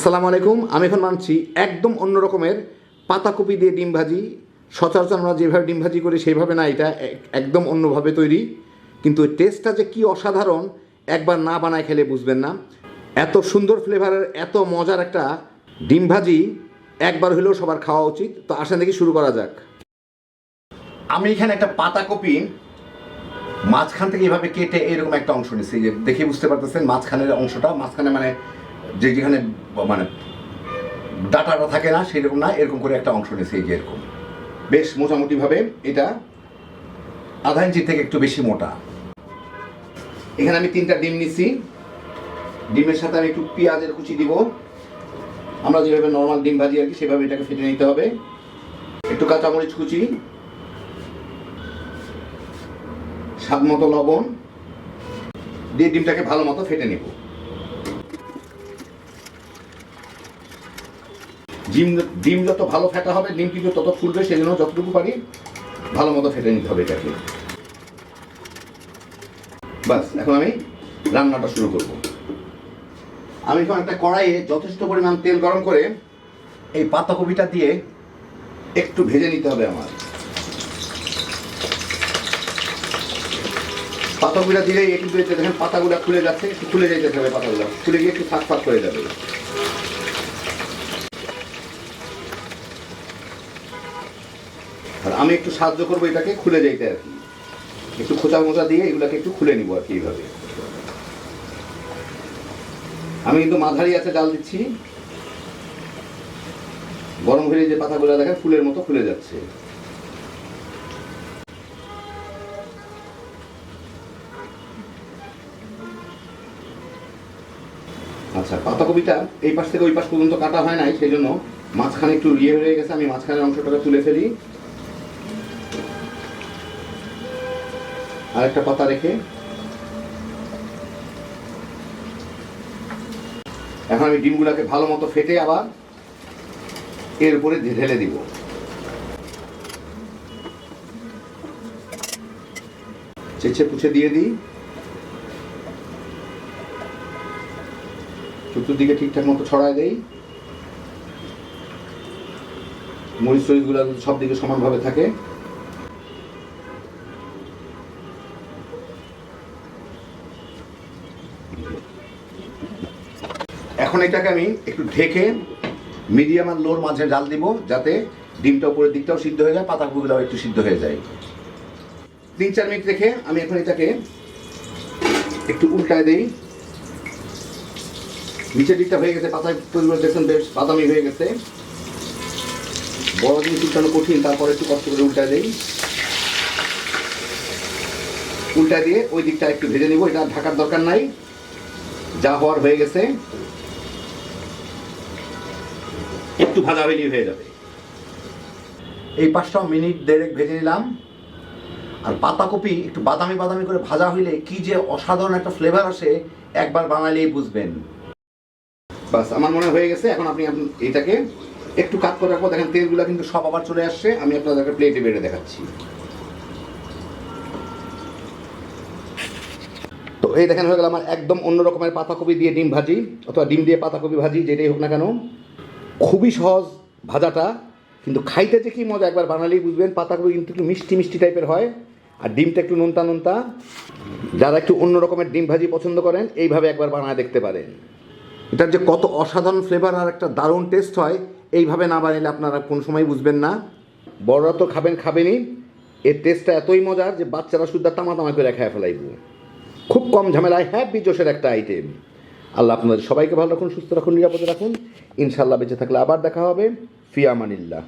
আসসালামু আলাইকুম। আমি এখন মানছি একদম অন্য রকমের পাতাকপি দিয়ে ডিম ভাজি। সচরাচর আমরা যেভাবে ডিম ভাজি করি, সেইভাবে না, এটা এক- একদম অন্যভাবে তৈরি। কিন্তু টেস্টটা যে কি অসাধারণ, একবার না বানায় খেলে বুঝবেন না। এত সুন্দর ফ্লেভারের এত মজার একটা ডিম ভাজি একবার হলেও সবার খাওয়া উচিত। তো আসেন দেখি শুরু করা যাক। আমি এখানে একটা পাতাকপি মাঝখান থেকে এভাবে কেটে এরকম একটা অংশ নিচ্ছি দেখে বুঝতে পারতেছেন মাঝখানের অংশটা। মাঝখানে মানে যে যেখানে মানে ডাটাটা থাকে না, সেরকম না, এরকম করে একটা অংশ নিয়েছে এই যে এরকম। বেশ মোটামুটিভাবে এটা আধা ইঞ্চি থেকে একটু বেশি মোটা। এখানে আমি তিনটা ডিম নিচ্ছি। ডিমের সাথে আমি একটু পেঁয়াজের কুচি দিব। আমরা যেভাবে নর্মাল ডিম ভাজি আর কি, সেভাবে এটাকে ফেটে নিতে হবে। একটু কাঁচামরিচ কুচি। স্বাদ মতো লবণ। দিয়ে ডিমটাকে ভালো মতো ফেটে নেব। ডিম ডিম যত ভালো ফেটা হবে, ডিম কিন্তু তত ফুলবে সেই জন্য যতটুকু পারি ভালো মতো ফেটে নিতে হবে এটাকে। বাস, এখন আমি রান্নাটা শুরু করব। আমি এখন একটা কড়াইয়ে যথেষ্ট পরিমাণ তেল গরম করে এই পাতাকপিটা দিয়ে একটু ভেজে নিতে হবে আমার। পাতাগুলা দিলে এতে দেখেন পাতাগুলা খুলে যাচ্ছে, একটু খুলে যেতে হবে পাতাগুলা। খুলে গিয়ে একটু ফাঁক ফাঁক করে যাবে। আমি একটু সাহায্য করব এটাকে, খুলে যাইতে আর কি। একটু খোঁচা মোচা দিয়ে এগুলাকে একটু খুলে নিবো আর কি এইভাবে। আমি কিন্তু মাঝারি আছে জাল দিচ্ছি। গরম হয়ে যে পাতাগুলো দেখেন, ফুলের মতো খুলে যাচ্ছে। আচ্ছা পাতাকপিটা এই পাশ থেকে ওই পাশ পর্যন্ত কাটা হয় নাই, সেই জন্য মাঝখানে একটু ইয়ে হয়ে গেছে, আমি মাঝখানের অংশটাকে তুলে ফেলি। আর একটা পাতা রেখে। এখন আমি ডিমগুলোকে ভালো মতো ফেটে আবার এর উপরে ঢেলে দিব। চেঁচে পুছে দিয়ে দিই। চতুর্দিকে ঠিকঠাক মতো ছড়ায় দেই। মরিচ টরিচগুলো সব দিকে সমানভাবে থাকে এখন এটাকে আমি একটু ঢেকে মিডিয়াম আর লোর মাঝে জাল দিব, যাতে ডিমটা উপরের দিকটাও সিদ্ধ হয়ে যায় পাতাগুলোও একটু সিদ্ধ হয়ে যায়। তিন চার মিনিট রেখে আমি এখন এটাকে একটু উল্টায় দেই। নিচের দিকটা হয়ে গেছে পাতা তৈরি দেখছেন বেশ বাদামি হয়ে গেছে। বড় জিনিস উল্টানো কঠিন, তারপরে একটু কষ্ট করে উল্টায় দেই। উল্টায় দিয়ে ওই দিকটা একটু ভেজে নিব, এটা ঢাকার দরকার নাই। যা হওয়ার হয়ে গেছে, একটু ভাজা হইলেই হয়ে যাবে। এই পাঁচটা মিনিট দেড়েক ভেজে নিলাম। আর পাতাকপি একটু বাদামি বাদামি করে ভাজা হইলে কি যে অসাধারণ একটা ফ্লেভার আসে, একবার বানালেই বুঝবেন। বাস, আমার মনে হয়ে গেছে, এখন আপনি আপনি এটাকে একটু কাট করে রাখব দেখেন তেলগুলো কিন্তু সব আবার চলে আসছে। আমি আপনাদেরকে প্লেটে বেড়ে দেখাচ্ছি। এই দেখেন হয়ে গেল আমার একদম অন্য রকমের পাতাকপি দিয়ে ডিম ভাজি, অথবা ডিম দিয়ে পাতাকপি ভাজি, যেটাই হোক না কেন। খুবই সহজ ভাজাটা, কিন্তু খাইতে যে কি মজা, একবার বানালেই বুঝবেন, পাতাকপি কিন্তু একটু মিষ্টি মিষ্টি টাইপের হয়, আর ডিমটা একটু নোনতা নোনতা। যারা একটু অন্য রকমের ডিম ভাজি পছন্দ করেন, এইভাবে একবার বানায় দেখতে পারেন। এটার যে কত অসাধারণ ফ্লেভার আর একটা দারুণ টেস্ট হয়, এইভাবে না বানালে আপনারা কোনো সময় বুঝবেন না। বড়রা তো খাবেন, খাবেনই। এর টেস্টটা এতই মজার যে বাচ্চারা শুদ্ধ তামা তামা করে খায় ফেলাইব। খুব কম ঝামেলায় হ্যাপি জোশের একটা আইটেম আল্লাহ আপনাদের সবাইকে ভালো রাখুন, সুস্থ রাখুন, নিরাপদে রাখুন। ইনশাল্লাহ বেঁচে থাকলে আবার দেখা হবে। ফিয়ামানিল্লাহ